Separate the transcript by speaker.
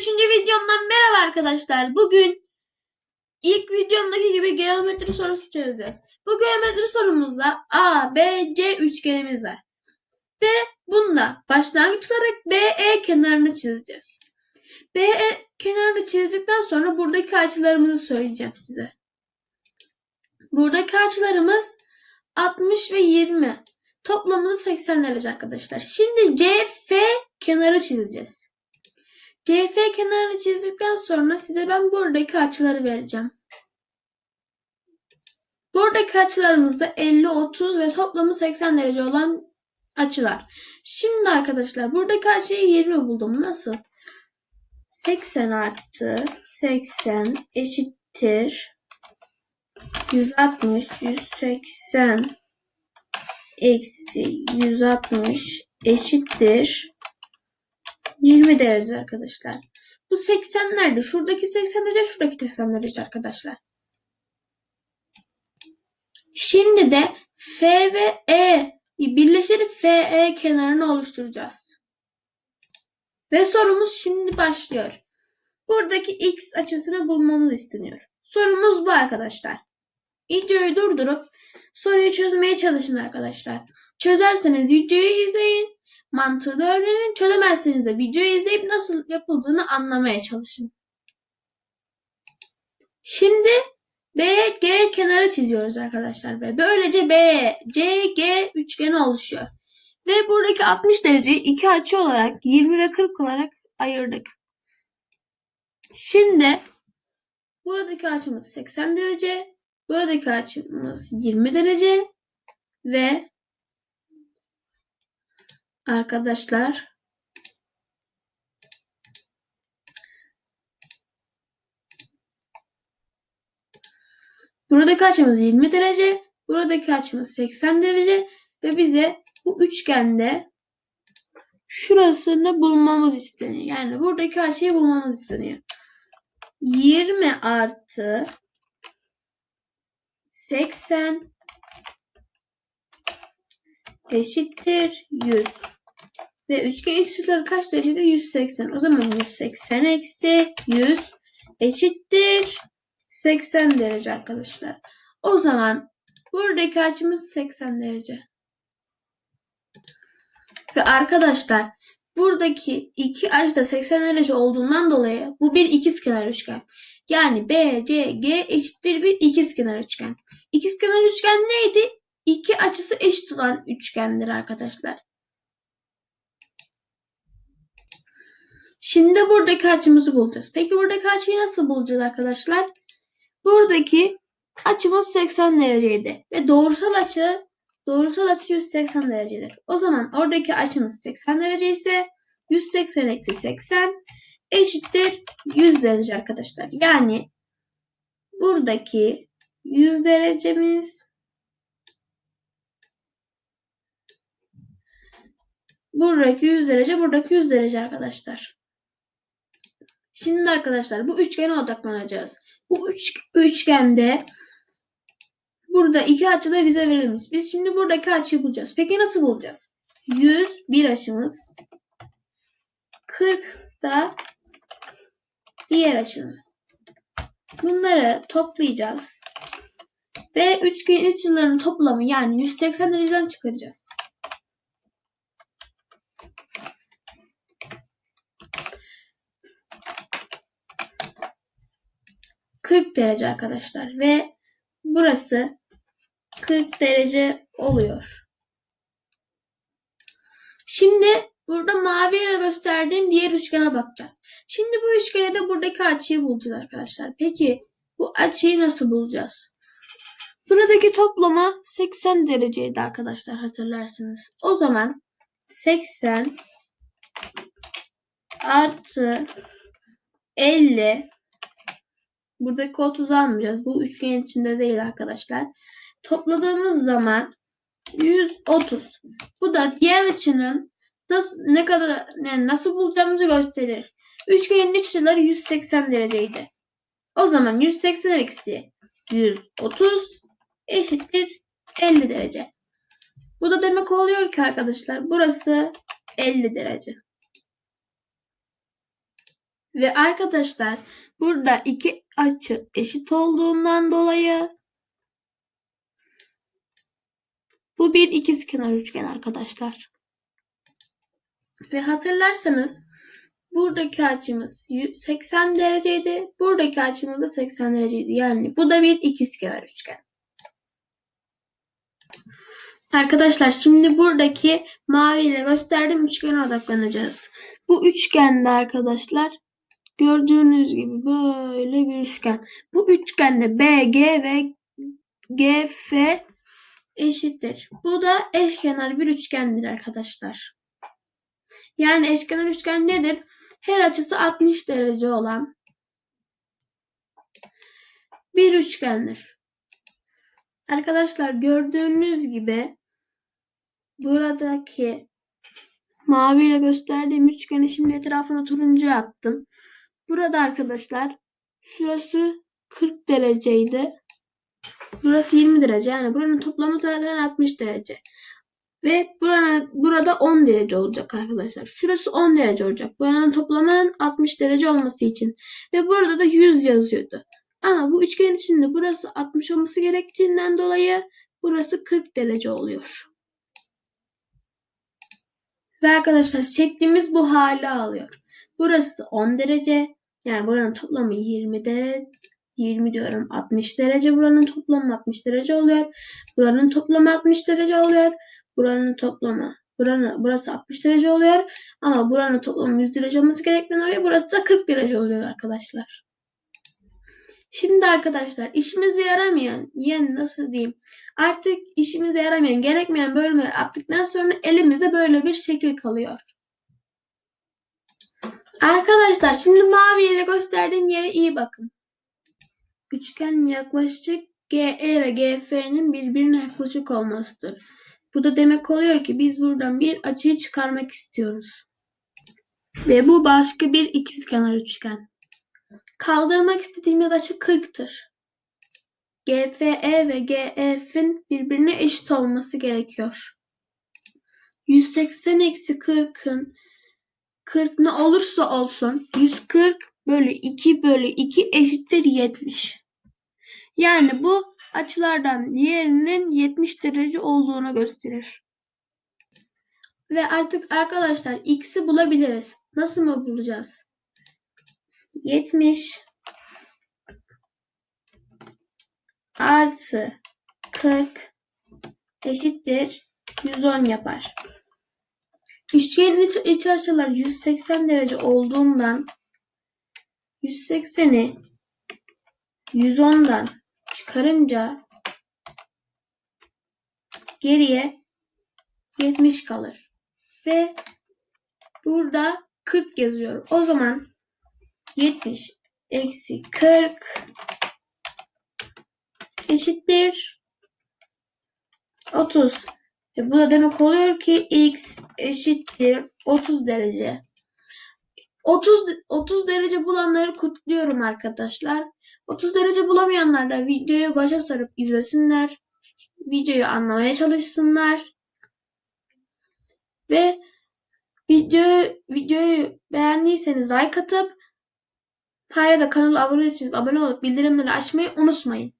Speaker 1: üçüncü videomdan merhaba arkadaşlar. Bugün ilk videomdaki gibi geometri sorusu çözeceğiz. Bu geometri sorumuzda A, B, C üçgenimiz var. Ve bunda başlangıç olarak BE kenarını çizeceğiz. BE kenarını çizdikten sonra buradaki açılarımızı söyleyeceğim size. Buradaki açılarımız 60 ve 20. Toplamı da 80 derece arkadaşlar. Şimdi CF kenarı çizeceğiz. CF kenarını çizdikten sonra size ben buradaki açıları vereceğim. Buradaki açılarımız da 50, 30 ve toplamı 80 derece olan açılar. Şimdi arkadaşlar buradaki açıyı 20 buldum. Nasıl? 80 artı 80 eşittir 160 180 eksi 160 eşittir 20 derece arkadaşlar. Bu 80 nerede? Şuradaki 80 derece, şuradaki 80 derece arkadaşlar. Şimdi de F ve E birleştirip FE kenarını oluşturacağız. Ve sorumuz şimdi başlıyor. Buradaki x açısını bulmamız isteniyor. Sorumuz bu arkadaşlar. Videoyu durdurup soruyu çözmeye çalışın arkadaşlar. Çözerseniz videoyu izleyin, mantığını öğrenin. Çözemezseniz de videoyu izleyip nasıl yapıldığını anlamaya çalışın. Şimdi BG kenarı çiziyoruz arkadaşlar ve böylece BCG üçgeni oluşuyor. Ve buradaki 60 dereceyi iki açı olarak 20 ve 40 olarak ayırdık. Şimdi buradaki açımız 80 derece, buradaki açımız 20 derece ve arkadaşlar buradaki açımız 20 derece, buradaki açımız 80 derece ve bize bu üçgende şurasını bulmamız isteniyor. Yani buradaki açıyı bulmamız isteniyor. 20 artı 80 eşittir 100. Ve üçgen eşitleri kaç derecede? 180. O zaman 180 eksi 100 eşittir 80 derece arkadaşlar. O zaman buradaki açımız 80 derece. Ve arkadaşlar buradaki iki açı da 80 derece olduğundan dolayı bu bir ikizkenar üçgen. Yani BCG eşittir bir ikizkenar üçgen. İkizkenar üçgen neydi? İki açısı eşit olan üçgendir arkadaşlar. Şimdi buradaki açımızı bulacağız. Peki buradaki açıyı nasıl bulacağız arkadaşlar? Buradaki açımız 80 dereceydi. Ve doğrusal açı doğrusal açı 180 derecedir. O zaman oradaki açımız 80 derece ise 180 eksi 80 eşittir 100 derece arkadaşlar. Yani buradaki 100 derecemiz buradaki 100 derece buradaki 100 derece arkadaşlar. Şimdi arkadaşlar bu üçgene odaklanacağız. Bu üç, üçgende burada iki açı da bize verilmiş. Biz şimdi buradaki açıyı bulacağız. Peki nasıl bulacağız? 100 bir açımız. 40 da diğer açımız. Bunları toplayacağız. Ve üçgen açılarının toplamı yani 180 dereceden çıkaracağız. Kırk derece arkadaşlar ve burası 40 derece oluyor. Şimdi burada mavi ile gösterdiğim diğer üçgene bakacağız. Şimdi bu üçgene de buradaki açıyı bulacağız arkadaşlar. Peki bu açıyı nasıl bulacağız? Buradaki toplama 80 dereceydi arkadaşlar hatırlarsınız. O zaman 80 artı 50 buradaki 30 almayacağız. Bu üçgen içinde değil arkadaşlar. Topladığımız zaman 130. Bu da diğer açının nasıl ne kadar yani nasıl bulacağımızı gösterir. Üçgenin iç açıları 180 dereceydi. O zaman 180 eksi 130 eşittir 50 derece. Bu da demek oluyor ki arkadaşlar burası 50 derece. Ve arkadaşlar burada iki açı eşit olduğundan dolayı bu bir ikizkenar üçgen arkadaşlar. Ve hatırlarsanız buradaki açımız 80 dereceydi. Buradaki açımız da 80 dereceydi. Yani bu da bir ikizkenar üçgen. Arkadaşlar şimdi buradaki mavi ile gösterdiğim üçgene odaklanacağız. Bu üçgende arkadaşlar gördüğünüz gibi böyle bir üçgen. Bu üçgende BG ve GF eşittir. Bu da eşkenar bir üçgendir arkadaşlar. Yani eşkenar üçgen nedir? Her açısı 60 derece olan bir üçgendir. Arkadaşlar gördüğünüz gibi buradaki mavi ile gösterdiğim üçgeni şimdi etrafını turuncu yaptım. Burada arkadaşlar şurası 40 dereceydi. Burası 20 derece. Yani buranın toplamı zaten 60 derece. Ve buranın, burada 10 derece olacak arkadaşlar. Şurası 10 derece olacak. Buranın toplamının 60 derece olması için. Ve burada da 100 yazıyordu. Ama bu üçgen içinde burası 60 olması gerektiğinden dolayı burası 40 derece oluyor. Ve arkadaşlar çektiğimiz bu hali alıyor. Burası 10 derece. Yani buranın toplamı 20 derece. 20 diyorum 60 derece. Buranın toplamı 60 derece oluyor. Buranın toplamı 60 derece oluyor. Buranın toplamı buranın, burası 60 derece oluyor. Ama buranın toplamı 100 derece olması gerektiğinden oraya burası da 40 derece oluyor arkadaşlar. Şimdi arkadaşlar işimize yaramayan yani nasıl diyeyim artık işimize yaramayan gerekmeyen bölmeleri attıktan sonra elimizde böyle bir şekil kalıyor. Arkadaşlar şimdi mavi ile gösterdiğim yere iyi bakın. Üçgen yaklaşık GE ve GF'nin birbirine yaklaşık olmasıdır. Bu da demek oluyor ki biz buradan bir açıyı çıkarmak istiyoruz. Ve bu başka bir ikizkenar üçgen. Kaldırmak istediğimiz açı 40'tır. GFE ve GF'in birbirine eşit olması gerekiyor. 180 eksi 40'ın 40 ne olursa olsun 140 bölü 2 bölü 2 eşittir 70. Yani bu açılardan diğerinin 70 derece olduğunu gösterir. Ve artık arkadaşlar x'i bulabiliriz. Nasıl mı bulacağız? 70 artı 40 eşittir 110 yapar. Üçgenin iç, iç açılar 180 derece olduğundan 180'i 110'dan çıkarınca geriye 70 kalır. Ve burada 40 yazıyorum. O zaman 70 eksi 40 eşittir 30. E bu da demek oluyor ki x eşittir 30 derece. 30 30 derece bulanları kutluyorum arkadaşlar. 30 derece bulamayanlar da videoyu başa sarıp izlesinler. Videoyu anlamaya çalışsınlar. Ve video, videoyu beğendiyseniz like atıp hala da kanala abone değilseniz abone olup bildirimleri açmayı unutmayın.